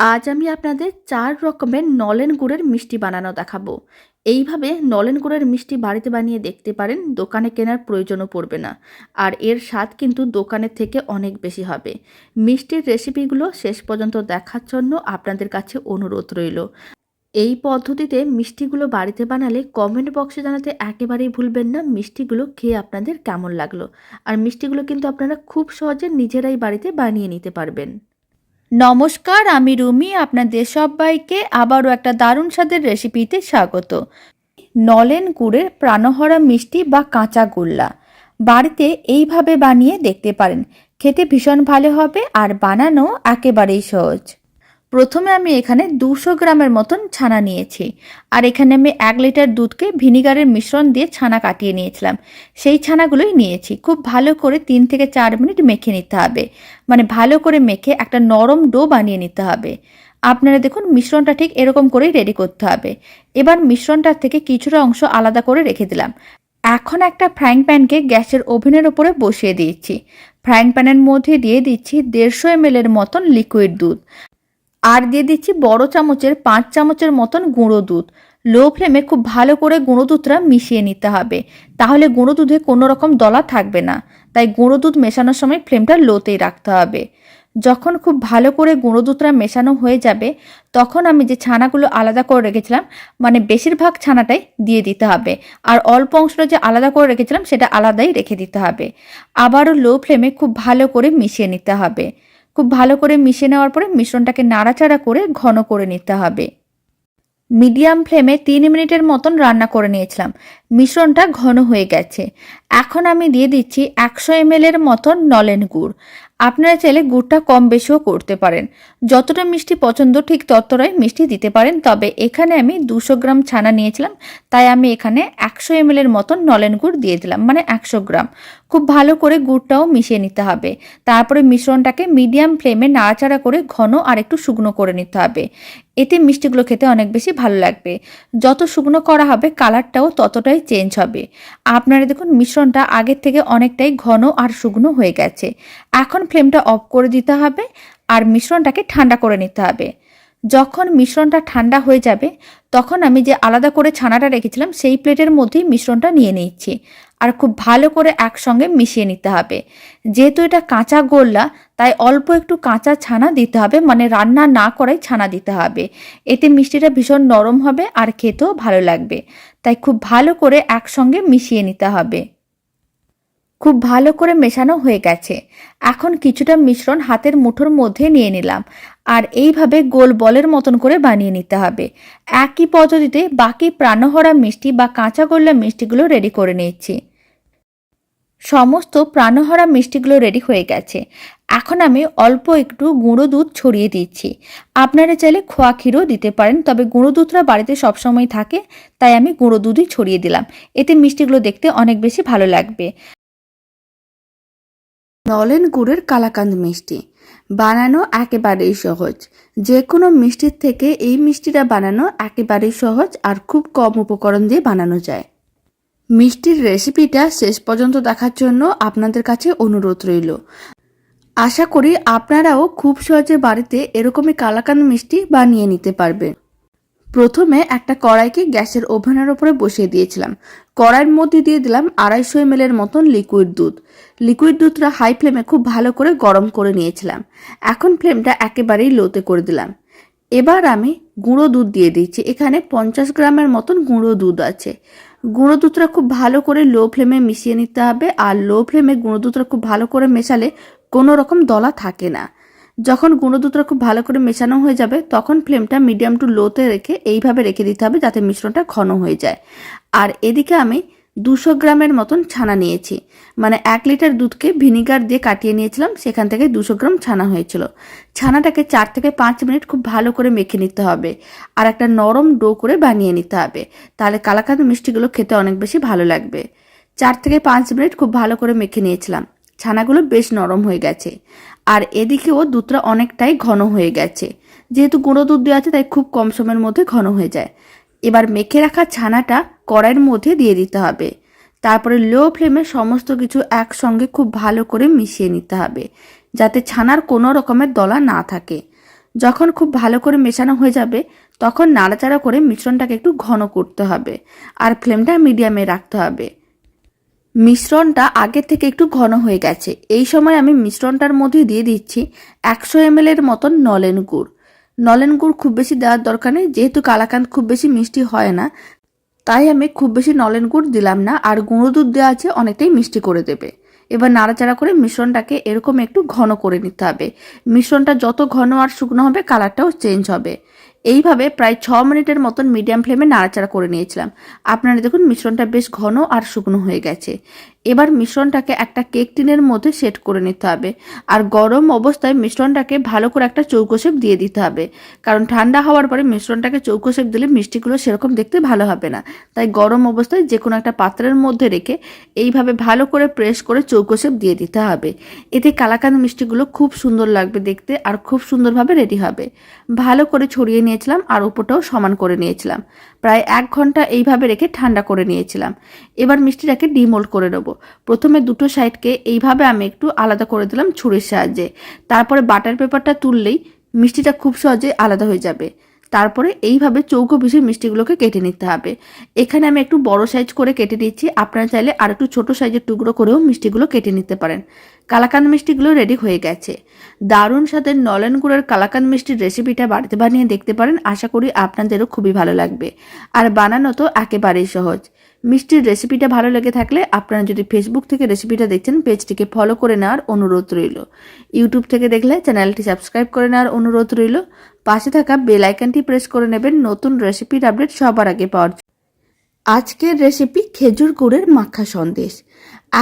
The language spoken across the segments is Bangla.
আজ আমি আপনাদের চার রকমের নলেন গুড়ের মিষ্টি বানানো দেখাবো। এইভাবে নলেন গুড়ের মিষ্টি বাড়িতে বানিয়ে দেখতে পারেন, দোকানে কেনার প্রয়োজনও পড়বে না। আর এর স্বাদ কিন্তু দোকানের থেকে অনেক বেশি হবে। মিষ্টির রেসিপিগুলো শেষ পর্যন্ত দেখার জন্য আপনাদের কাছে অনুরোধ রইল। এই পদ্ধতিতে মিষ্টিগুলো বাড়িতে বানালে কমেন্ট বক্সে জানাতে একেবারেই ভুলবেন না মিষ্টিগুলো খেয়ে আপনাদের কেমন লাগল। আর মিষ্টিগুলো কিন্তু আপনারা খুব সহজে নিজেরাই বাড়িতে বানিয়ে নিতে পারবেন। নমস্কার, আমি রুমি, আপনাদের সবাইকে আবারও একটা দারুণ স্বাদের রেসিপিতে স্বাগত। নলেন গুড়ের প্রাণহরা মিষ্টি বা কাঁচা গোল্লা। বাড়িতে এইভাবে বানিয়ে দেখতে পারেন। খেতে ভীষণ ভালো হবে আর বানানো একেবারেই সহজ। প্রথমে আমি এখানে দুশো গ্রামের মতন ছানা নিয়েছি। আর এখানে আমি এক লিটার দুধকে ভিনিগারের মিশ্রণ দিয়ে ছানা কাটিয়ে নিয়েছিলাম। সেই ছানাগুলোই নিয়েছি। খুব ভালো করে তিন থেকে চার মিনিট মেখে নিতে হবে। মানে ভালো করে মেখে একটা নরম ডো বানিয়ে নিতে হবে। আপনারা দেখুন, মিশ্রণটা ঠিক এরকম করেই রেডি করতে হবে। এবার মিশ্রণটার থেকে কিছুটা অংশ আলাদা করে রেখে দিলাম। এখন একটা ফ্রাইং প্যানকে গ্যাসের ওভেনের ওপরে বসিয়ে দিয়েছি। ফ্রাইং প্যানের মধ্যে দিয়ে দিচ্ছি দেড়শো এম এর মতন লিকুইড দুধ। আর দিয়ে দিচ্ছি বড় চামচের পাঁচ চামচের মতন গুঁড়ো দুধ। লো ফ্লেমে খুব ভালো করে গুঁড়ো দুধটা মিশিয়ে নিতে হবে। তাহলে গুঁড়ো দুধে কোনো রকম দলা থাকবে না। তাই গুঁড়ো দুধ মেশানোর সময় ফ্লেমটা লোতেই রাখতে হবে। যখন খুব ভালো করে গুঁড়ো দুধটা মেশানো হয়ে যাবে, তখন আমি যে ছানাগুলো আলাদা করে রেখেছিলাম মানে বেশিরভাগ ছানাটাই দিয়ে দিতে হবে। আর অল্প অংশটা যে আলাদা করে রেখেছিলাম, সেটা আলাদাই রেখে দিতে হবে। আবারও লো ফ্লেমে খুব ভালো করে মিশিয়ে নিতে হবে। খুব ভালো করে মিশিয়ে নেওয়ার পরে মিশ্রণটাকে নাড়াচাড়া করে ঘন করে নিতে হবে। মিডিয়াম ফ্লেমে তিন মিনিটের মতন রান্না করে নিয়েছিলাম। মিশ্রণটা ঘন হয়ে গেছে। এখন আমি দিয়ে দিচ্ছি একশো এম এর মতন নলেন গুড়। আপনারা চাইলে গুড়টা কম বেশিও করতে পারেন। যতটা মিষ্টি পছন্দ, ঠিক ততটাই মিষ্টি দিতে পারেন। তবে এখানে আমি দুশো গ্রাম ছানা নিয়েছিলাম, তাই আমি এখানে একশো এম এর মতন নলেন গুড় দিয়ে দিলাম মানে একশো গ্রাম। খুব ভালো করে গুড়টাও মিশিয়ে নিতে হবে। তারপরে মিশ্রণটাকে মিডিয়াম ফ্লেমে নাড়াচাড়া করে ঘন আর একটু শুকনো করে নিতে হবে। এতে মিষ্টিগুলো খেতে অনেক বেশি ভালো লাগবে। যত শুকনো করা হবে, কালারটাও ততটাই চেঞ্জ হবে। আপনারা দেখুন, মিশ্রণটা আগের থেকে অনেকটাই ঘন আর শুকনো হয়ে গেছে। এখন ফ্লেমটা অফ করে দিতে হবে আর মিশ্রণটাকে ঠান্ডা করে নিতে হবে। যখন মিশ্রণটা ঠান্ডা হয়ে যাবে, তখন আমি যে আলাদা করে ছানাটা রেখেছিলাম, সেই প্লেটের মধ্যেই মিশ্রণটা নিয়ে নিচ্ছি। আর খুব ভালো করে একসঙ্গে মিশিয়ে নিতে হবে। যেহেতু এটা কাঁচা গোল্লা, তাই অল্প একটু কাঁচা ছানা দিতে হবে মানে রান্না না করাই ছানা দিতে হবে। এতে মিষ্টিটা ভীষণ নরম হবে আর খেতেও ভালো লাগবে। তাই খুব ভালো করে একসঙ্গে মিশিয়ে নিতে হবে। খুব ভালো করে মেশানো হয়ে গেছে। এখন কিছুটা মিশ্রণ হাতের মুঠোর মধ্যে নিয়ে নিলাম। আর এইভাবে গোল বলের মতন করে বানিয়ে নিতে হবে। একই পদ্ধতিতে বাকি প্রাণহরা মিষ্টি বা কাঁচা গোল্লা মিষ্টিগুলো রেডি করে নিচ্ছি সমস্ত প্রাণহরা মিষ্টিগুলো রেডি হয়ে গেছে। এখন আমি অল্প একটু গুঁড়ো দুধ ছড়িয়ে দিচ্ছি। আপনারা চাইলে খোয়া ক্ষীরও দিতে পারেন, তবে গুঁড়ো দুধটা বাড়িতে সবসময় থাকে, তাই আমি গুঁড়ো দুধই ছড়িয়ে দিলাম। এতে মিষ্টিগুলো দেখতে অনেক বেশি ভালো লাগবে। নলেন গুড়ের কালাকান্দ মিষ্টি। বানানো একেবারেই সহজ। যে কোনো মিষ্টির থেকে এই মিষ্টিটা বানানো একেবারেই সহজ আর খুব কম উপকরণ দিয়ে বানানো যায়। মিষ্টির রেসিপিটা শেষ পর্যন্ত দেখার জন্য আপনাদের কাছে অনুরোধ রইল। আশা করি আপনারাও খুব সহজে বাড়িতে এরকমই কালাকান্দ মিষ্টি বানিয়ে নিতে পারবেন। প্রথমে একটা কড়াইকে গ্যাসের ওভেনের ওপরে বসিয়ে দিয়েছিলাম। কড়াইয়ের মধ্যে দিয়ে দিলাম আড়াইশো এম এর মতন লিকুইড দুধ। লিকুইড দুধটা হাই ফ্লেমে খুব ভালো করে গরম করে নিয়েছিলাম। এখন ফ্লেমটা একেবারেই লোতে করে দিলাম। এবার আমি গুঁড়ো দুধ দিয়ে দিচ্ছি। এখানে পঞ্চাশ গ্রামের মতন গুঁড়ো দুধ আছে। গুঁড়ো দুধটা খুব ভালো করে লো ফ্লেমে মিশিয়ে নিতে হবে, আর লো ফ্লেমে গুঁড়ো দুধটা খুব ভালো করে মেশালে কোনো রকম দলা থাকে না। যখন গুঁড়ো দুধটা খুব ভালো করে মেশানো হয়ে যাবে, তখন ফ্লেমটা মিডিয়াম টু লোতে রেখে এইভাবে রেখে দিতে হবে যাতে মিশ্রণটা ঘন হয়ে যায়। আর এদিকে আমি দুশো গ্রামের মতন ছানা নিয়েছি। মানে এক লিটার দুধকে ভিনিগার দিয়ে কাটিয়ে নিয়েছিলাম, সেখান থেকে দুশো গ্রাম ছানা হয়েছিল। ছানাটাকে চার থেকে পাঁচ মিনিট খুব ভালো করে মেখে নিতে হবে আর একটা নরম ডো করে বানিয়ে নিতে হবে। তাহলে কালাকাঁদ মিষ্টিগুলো খেতে অনেক বেশি ভালো লাগবে। চার থেকে পাঁচ মিনিট খুব ভালো করে মেখে নিয়েছিলাম। ছানাগুলো বেশ নরম হয়ে গেছে। আর এদিকেও দুধটা অনেকটাই ঘন হয়ে গেছে। যেহেতু গুঁড়ো দুধ দেওয়া আছে, তাই খুব কম সময়ের মধ্যে ঘন হয়ে যায়। এবার মেখে রাখা ছানাটা কড়াইয়ের মধ্যে দিয়ে দিতে হবে। তারপরে লো ফ্লেমে সমস্ত কিছু একসঙ্গে খুব ভালো করে মিশিয়ে নিতে হবে, যাতে ছানার কোনো রকমের দলা না থাকে। যখন খুব ভালো করে মেশানো হয়ে যাবে, তখন নাড়াচাড়া করে মিশ্রণটাকে একটু ঘন করতে হবে আর ফ্লেমটা মিডিয়ামে রাখতে হবে। মিশ্রণটা আগের থেকে একটু ঘন হয়ে গেছে। এই সময় আমি মিশ্রণটার মধ্যে দিয়ে দিচ্ছি একশো এমএল এর মতন নলেন গুড়। নলেন গুড় খুব বেশি দেওয়ার দরকার নেই, যেহেতু কালাকান্দ খুব বেশি মিষ্টি হয় না তাই আমি খুব বেশি নলেন গুড় দিলাম না, আর গুঁড়ো দুধ দেওয়া আছে অনেকটাই মিষ্টি করে দেবে। এবার নাড়াচাড়া করে মিশ্রণটাকে এরকম একটু ঘন করে নিতে হবে। মিশ্রণটা যত ঘন আর শুকনো হবে, কালারটাও চেঞ্জ হবে। এইভাবে প্রায় ছ মিনিটের মতন মিডিয়াম ফ্লেমে নাড়াচাড়া করে নিয়েছিলাম। আপনারা দেখুন মিশ্রণটা বেশ ঘন আর শুকনো হয়ে গেছে। এবার মিশ্রণটাকে একটা কেক টিনের মধ্যে সেট করে নিতে হবে। আর গরম অবস্থায় মিশ্রণটাকে ভালো করে একটা চৌকো শেপ দিয়ে দিতে হবে। কারণ ঠান্ডা হওয়ার পরে মিশ্রণটাকে চৌকো শেপ দিলে মিষ্টিগুলো সেরকম দেখতে ভালো হবে না। তাই গরম অবস্থায় যে কোনো একটা পাত্রের মধ্যে রেখে এইভাবে ভালো করে প্রেস করে চৌকো শেপ দিয়ে দিতে হবে। এতে কালাকান মিষ্টিগুলো খুব সুন্দর লাগবে দেখতে আর খুব সুন্দরভাবে রেডি হবে। ভালো করে ছড়িয়ে নিয়েছিলাম আর উপরটাও সমান করে নিয়েছিলাম। প্রায় এক ঘণ্টা এইভাবে রেখে ঠান্ডা করে নিয়েছিলাম। এবার মিষ্টিটাকে ডিমোল্ড করে নেব। প্রথমে দুটো সাইডকে এইভাবে আমি একটু আলাদা করে দিলাম ছুরির সাহায্যে। তারপরে বাটার পেপারটা তুললেই মিষ্টিটা খুব সহজে আলাদা হয়ে যাবে। তারপরে এইভাবে চৌকো পিসে মিষ্টিগুলোকে কেটে নিতে হবে। এখানে আমি একটু বড় সাইজ করে কেটে নিচ্ছি আপনারা চাইলে আর একটু ছোটো সাইজের টুকরো করেও মিষ্টিগুলো কেটে নিতে পারেন। কালাকান মিষ্টিগুলো রেডি হয়ে গেছে। দারুণ সাথে নলেন গুড়ের কালাকান মিষ্টির রেসিপিটা বাড়িতে বানিয়ে দেখতে পারেন। আশা করি আপনাদেরও খুবই ভালো লাগবে। আর বানানো তো একেবারেই সহজ। মিষ্টির রেসিপিটা ভালো লেগে থাকলে আপনারা যদি ফেসবুক থেকে রেসিপিটা দেখছেন পেজটিকে ফলো করে নেওয়ার অনুরোধ রইল। ইউটিউব থেকে দেখলে চ্যানেলটি সাবস্ক্রাইব করে নেওয়ার অনুরোধ রইল। পাশে থাকা বেল আইকনটি প্রেস করে নেবেন, নতুন রেসিপির আপডেট সবার আগে পাওয়ার। আজকের রেসিপি খেজুর গুড়ের মাখা সন্দেশ।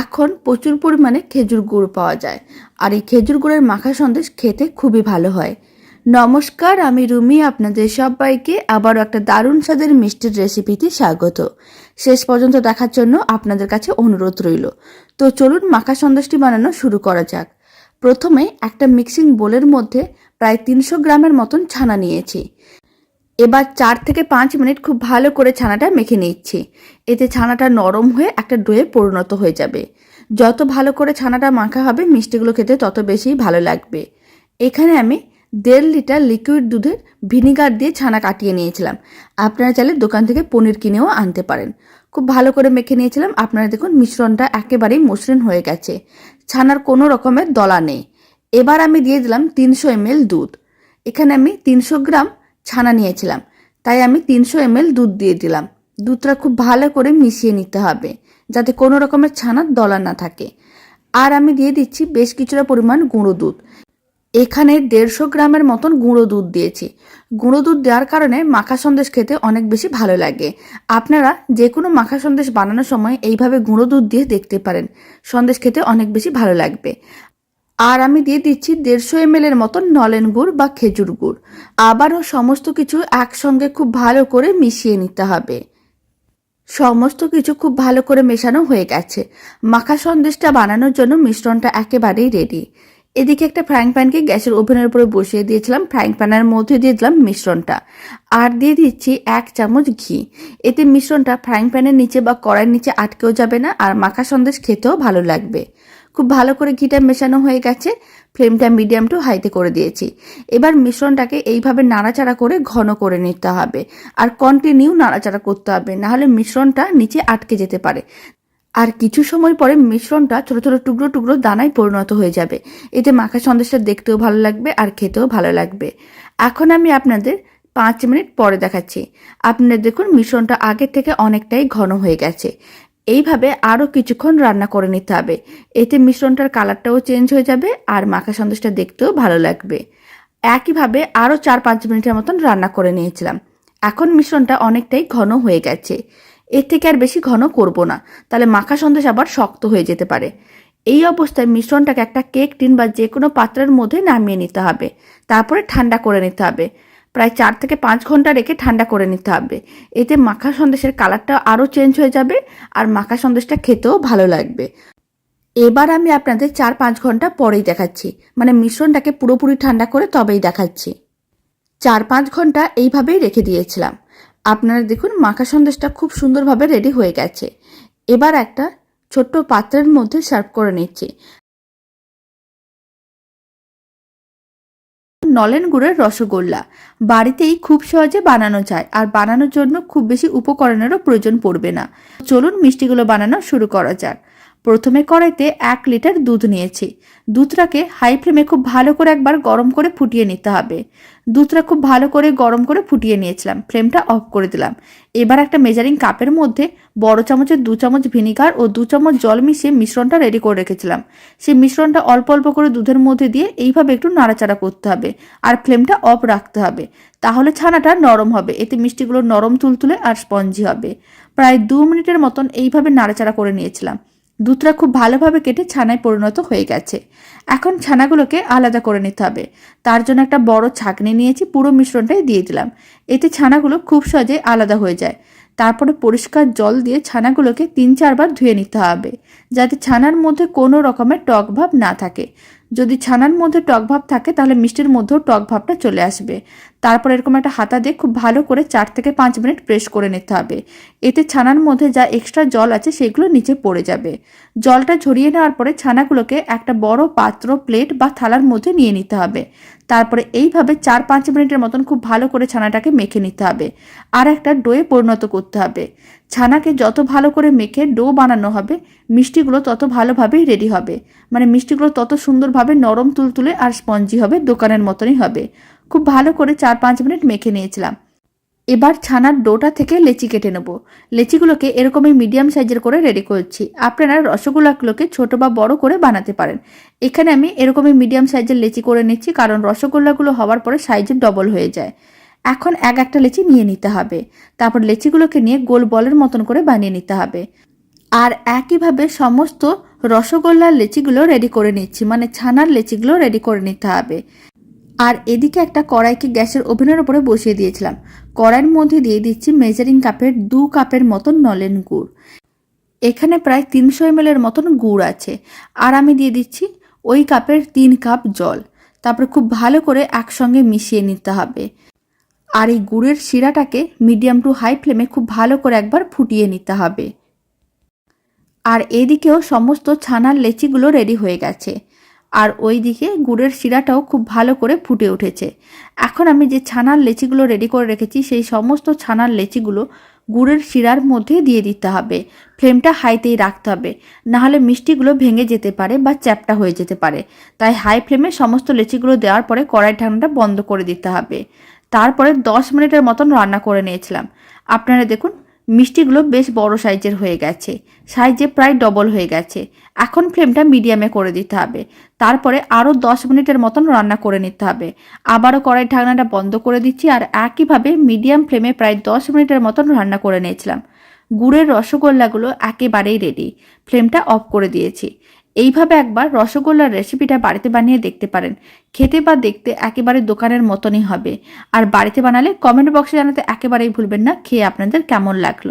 এখন প্রচুর পরিমাণে খেজুর গুড় পাওয়া যায়। আর এই খেজুর গুড়ের মাখা সন্দেশ খেতে খুবই ভালো হয়। নমস্কার, আমি রুমি, আপনাদের সবাইকে আবারও একটা দারুণ স্বাদের মিষ্টির রেসিপিতে স্বাগত। শেষ পর্যন্ত দেখার জন্য আপনাদের কাছে অনুরোধ রইল। তো চলুন মাখা সন্দেশটি বানানো শুরু করা যাক। প্রথমে একটা মিক্সিং বোলের মধ্যে প্রায় তিনশো গ্রামের মতন ছানা নিয়েছি। এবার চার থেকে পাঁচ মিনিট খুব ভালো করে ছানাটা মেখে নিচ্ছি। এতে ছানাটা নরম হয়ে একটা ডোয়ে পরিণত হয়ে যাবে। যত ভালো করে ছানাটা মাখা হবে, মিষ্টিগুলো খেতে তত বেশি ভালো লাগবে। এখানে আমি দেড় লিটার লিকুইড দুধের ভিনিগার দিয়ে ছানা কাটিয়ে নিয়েছিলাম। আপনারা চাইলে দোকান থেকে পনির কিনেও আনতে পারেন। খুব ভালো করে মেখে নিয়েছিলাম। আপনারা দেখুন, মিশ্রণটা একেবারেই মসৃণ হয়ে গেছে। ছানার কোনো রকমের দলা নেই। এবার আমি দিয়ে দিলাম তিনশো এমএল দুধ। এখানে আমি তিনশো গ্রাম ছানা নিয়েছিলাম। তাই আমি তিনশো এমএল দুধ দিয়ে দিলাম। দুধটা খুব ভালো করে মিশিয়ে নিতে হবে, যাতে কোনো রকমের ছানার দলা না থাকে। আর আমি দিয়ে দিচ্ছি বেশ কিছুটা পরিমাণ গুঁড়ো দুধ। এখানে দেড়শো গ্রামের মতন গুঁড়ো দুধ দিয়েছি। গুঁড়ো দুধ দেওয়ার কারণে মাখা সন্দেশ খেতে অনেক বেশি ভালো লাগে। আপনারা যে কোনো মাখা সন্দেশ বানানোর সময় এইভাবে গুঁড়ো দুধ দিয়ে দেখতে পারেন। সন্দেশ খেতে অনেক বেশি ভালো লাগবে। আর আমি দিয়ে দিচ্ছি দেড়শো এম এর মতন নলেন গুড় বা খেজুর গুড়। আবারও সমস্ত কিছু একসঙ্গে খুব ভালো করে মিশিয়ে নিতে হবে। সমস্ত কিছু খুব ভালো করে মেশানো হয়ে গেছে। মাখা সন্দেশটা বানানোর জন্য মিশ্রণটা একেবারেই রেডি এদিকে একটা ফ্রাইং প্যানকে গ্যাসের ওভেনের উপরে বসিয়ে দিয়েছিলাম। ফ্রাইং প্যানের মধ্যে দিয়ে দিলাম মিশ্রণটা। আর দিয়ে দিচ্ছি এক চামচ ঘি। এতে মিশ্রণটা ফ্রাইং প্যানের নিচে বা কড়াইয়ের নিচে আটকেও যাবে না আর মাখা সন্দেশ খেতেও ভালো লাগবে। খুব ভালো করে ঘিটা মেশানো হয়ে গেছে। ফ্লেমটা মিডিয়াম টু হাইতে করে দিয়েছি। এবার মিশ্রণটাকে এইভাবে নাড়াচাড়া করে ঘন করে নিতে হবে। আর কন্টিনিউ নাড়াচাড়া করতে হবে। নাহলে মিশ্রণটা নিচে আটকে যেতে পারে। আর কিছু সময় পরে মিশ্রণটা ছোট ছোট টুকরো টুকরো দানায় পরিণত হয়ে যাবে। এতে মাখা সন্দেশটা দেখতেও ভালো লাগবে আর খেতেও ভালো লাগবে। এখন আমি আপনাদের পাঁচ মিনিট পরে দেখাচ্ছি। আপনারা দেখুন মিশ্রণটা আগের থেকে অনেকটাই ঘন হয়ে গেছে। এইভাবে আরও কিছুক্ষণ রান্না করে নিতে হবে। এতে মিশ্রণটার কালারটাও চেঞ্জ হয়ে যাবে আর মাখা সন্দেশটা দেখতেও ভালো লাগবে। একইভাবে আরও চার পাঁচ মিনিটের মতন রান্না করে নিয়েছিলাম। এখন মিশ্রণটা অনেকটাই ঘন হয়ে গেছে। এর থেকে আর বেশি ঘন করব না। তাহলে মাখা সন্দেশ আবার শক্ত হয়ে যেতে পারে। এই অবস্থায় মিশ্রণটাকে একটা কেক, টিন বা যে কোনো পাত্রের মধ্যে নামিয়ে নিতে হবে। তারপরে ঠান্ডা করে নিতে হবে। প্রায় চার থেকে পাঁচ ঘণ্টা রেখে ঠান্ডা করে নিতে হবে। এতে মাখা সন্দেশের কালারটা আরও চেঞ্জ হয়ে যাবে আর মাখা সন্দেশটা খেতেও ভালো লাগবে। এবার আমি আপনাদের চার পাঁচ ঘণ্টা পরেই দেখাচ্ছি। মানে মিশ্রণটাকে পুরোপুরি ঠান্ডা করে তবেই দেখাচ্ছি। চার পাঁচ ঘণ্টা এইভাবেই রেখে দিয়েছিলাম। আপনারা দেখুন, মাখা সন্দেশটা খুব সুন্দরভাবে রেডি হয়ে গেছে। এবার একটা ছোট্ট পাত্রের মধ্যে সার্ভ করে নিচ্ছি। নলেন গুড়ের রসগোল্লা। বাড়িতেই খুব সহজে বানানো যায়, আর বানানোর জন্য খুব বেশি উপকরণেরও প্রয়োজন পড়বে না। চলুন মিষ্টিগুলো বানানো শুরু করা যাক। প্রথমে কড়াইতে এক লিটার দুধ নিয়েছি। দুধটাকে হাই ফ্লেমে খুব ভালো করে একবার গরম করে ফুটিয়ে নিতে হবে। দুধটা খুব ভালো করে গরম করে ফুটিয়ে নিয়েছিলাম। ফ্লেমটা অফ করে দিলাম। এবার একটা মেজারিং কাপের মধ্যে বড় চামচের দু চামচ ভিনিগার ও দু চামচ জল মিশিয়ে মিশ্রণটা রেডি করে রেখেছিলাম। সেই মিশ্রণটা অল্প অল্প করে দুধের মধ্যে দিয়ে এইভাবে একটু নাড়াচাড়া করতে হবে আর ফ্লেমটা অফ রাখতে হবে। তাহলে ছানাটা নরম হবে। এতে মিষ্টিগুলো নরম তুলতুলে আর স্পঞ্জি হবে। প্রায় দু মিনিটের মতন এইভাবে নাড়াচাড়া করে নিয়েছিলাম। দুধটা খুব ভালোভাবে কেটে ছানায় পরিণত হয়ে গেছে। এখন ছানাগুলোকে আলাদা করে নিতে হবে। তার জন্য একটা বড় ছাঁকনি নিয়েছি, পুরো মিশ্রণটাই দিয়ে দিলাম। এতে ছানাগুলো খুব সহজে আলাদা হয়ে যায়। তারপরে পরিষ্কার জল দিয়ে ছানাগুলোকে তিন চারবার ধুয়ে নিতে হবে, যাতে ছানার মধ্যে কোনো রকমের টক ভাব না থাকে। যদি ছানার মধ্যে টক ভাব থাকে, তাহলে মিষ্টির মধ্যেও টক ভাবটা চলে আসবে। তারপর এরকম একটা হাতা দিয়ে খুব ভালো করে চার থেকে পাঁচ মিনিট প্রেস করে নিতে হবে। এতে ছানার মধ্যে যা এক্সট্রা জল আছে, সেগুলো নিচে পড়ে যাবে। জলটা ঝরিয়ে নেওয়ার পরে ছানাগুলোকে একটা বড় পাত্র প্লেট বা থালার মধ্যে নিয়ে নিতে হবে। তারপরে এইভাবে চার পাঁচ মিনিটের মতন খুব ভালো করে ছানাটাকে মেখে নিতে হবে। আর একটা ডোয়ে পরিণত করতে হবে। ছানাকে যত ভালো করে মেখে ডো বানানো হবে, মিষ্টিগুলো তত ভালোভাবেই রেডি হবে। মানে মিষ্টিগুলো তত সুন্দরভাবে নরম তুলতুলে আর স্পঞ্জি হবে, দোকানের মতনই হবে। খুব ভালো করে চার পাঁচ মিনিট মেখে নিয়েছিলাম। এবার ছানার ডোটা থেকে লেচি কেটে নেব। লেচিগুলোকে এরকমই মিডিয়াম সাইজের করে রেডি করছি। আপনারা রসগোল্লাগুলোকে ছোট বা বড় করে বানাতে পারেন। এখানে আমি এরকমই মিডিয়াম সাইজের লেচি করে নিচ্ছি, কারণ রসগোল্লাগুলো হওয়ার পরে সাইজে ডবল হয়ে যায়। এখন এক একটা লেচি নিয়ে নিতে হবে। তারপর লেচিগুলোকে নিয়ে গোল বলের মতন করে বানিয়ে নিতে হবে। আর একইভাবে সমস্ত রসগোল্লার লেচিগুলো রেডি করে নিচ্ছি মানে ছানার লেচিগুলো রেডি করে নিতে হবে। আর এদিকে একটা কড়াইকে গ্যাসের ওভেনের উপরে বসিয়ে দিয়েছিলাম। কড়াইয়ের মধ্যে দিয়ে দিচ্ছি মেজারিং কাপের দু কাপের মতন নলেন গুড়। এখানে প্রায় তিনশো এর মতন গুড় আছে। আর আমি দিয়ে দিচ্ছি ওই কাপের তিন কাপ জল। তারপরে খুব ভালো করে একসঙ্গে মিশিয়ে নিতে হবে। আর এই গুড়ের শিরাটাকে মিডিয়াম টু হাই ফ্লেমে খুব ভালো করে একবার ফুটিয়ে নিতে হবে। আর এদিকেও সমস্ত ছানার লেচিগুলো রেডি হয়ে গেছে। আর ওই দিকে গুড়ের শিরাটাও খুব ভালো করে ফুটে উঠেছে। এখন আমি যে ছানার লেচিগুলো রেডি করে রেখেছি, সেই সমস্ত ছানার লেচিগুলো গুড়ের শিরার মধ্যে দিয়ে দিতে হবে। ফ্লেমটা হাইতেই রাখতে হবে। নাহলে মিষ্টিগুলো ভেঙে যেতে পারে বা চ্যাপটা হয়ে যেতে পারে। তাই হাই ফ্লেমে সমস্ত লেচিগুলো দেওয়ার পরে কড়াই ঢাকনাটা বন্ধ করে দিতে হবে। তারপরে দশ মিনিটের মতন রান্না করে নিয়েছিলাম। আপনারা দেখুন, মিষ্টিগুলো বেশ বড় সাইজের হয়ে গেছে, সাইজে প্রায় ডবল হয়ে গেছে। এখন ফ্লেমটা মিডিয়ামে করে দিতে হবে। তারপরে আরও দশ মিনিটের মতন রান্না করে নিতে হবে। আবারও কড়াই ঢাকনাটা বন্ধ করে দিচ্ছি আর একইভাবে মিডিয়াম ফ্লেমে প্রায় দশ মিনিটের মতন রান্না করে নিয়েছিলাম। গুড়ের রসগোল্লাগুলো একেবারেই রেডি ফ্লেমটা অফ করে দিয়েছি। এইভাবে একবার রসগোল্লার রেসিপিটা বাড়িতে বানিয়ে দেখতে পারেন। খেতে বা দেখতে একেবারে দোকানের মতনই হবে। আর বাড়িতে বানালে কমেন্ট বক্সে জানাতে একেবারেই ভুলবেন না, খেয়ে আপনাদের কেমন লাগল।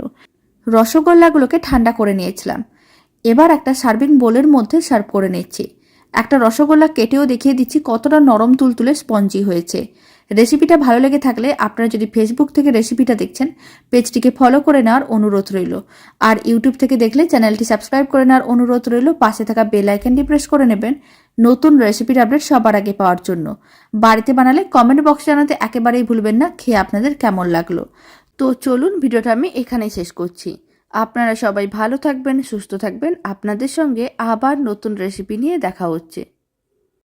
রসগোল্লাগুলোকে ঠান্ডা করে নিয়েছিলাম। এবার একটা সার্ভিং বোলের মধ্যে সার্ভ করে নিচ্ছি। একটা রসগোল্লা কেটেও দেখিয়ে দিচ্ছি কতটা নরম তুলতুলে স্পঞ্জি হয়েছে। রেসিপিটা ভালো লেগে থাকলে আপনারা যদি ফেসবুক থেকে রেসিপিটা দেখছেন, পেজটিকে ফলো করে নেওয়ার অনুরোধ রইল। আর ইউটিউব থেকে দেখলে চ্যানেলটি সাবস্ক্রাইব করে নেওয়ার অনুরোধ রইল। পাশে থাকা বেল আইকনটি প্রেস করে নেবেন নতুন রেসিপির আপডেট সবার আগে পাওয়ার জন্য। বাড়িতে বানালে কমেন্ট বক্সে জানাতে একেবারেই ভুলবেন না, খেয়ে আপনাদের কেমন লাগল? তো চলুন ভিডিওটা আমি এখানেই শেষ করছি। আপনারা সবাই ভালো থাকবেন, সুস্থ থাকবেন। আপনাদের সঙ্গে আবার নতুন রেসিপি নিয়ে দেখা হচ্ছে।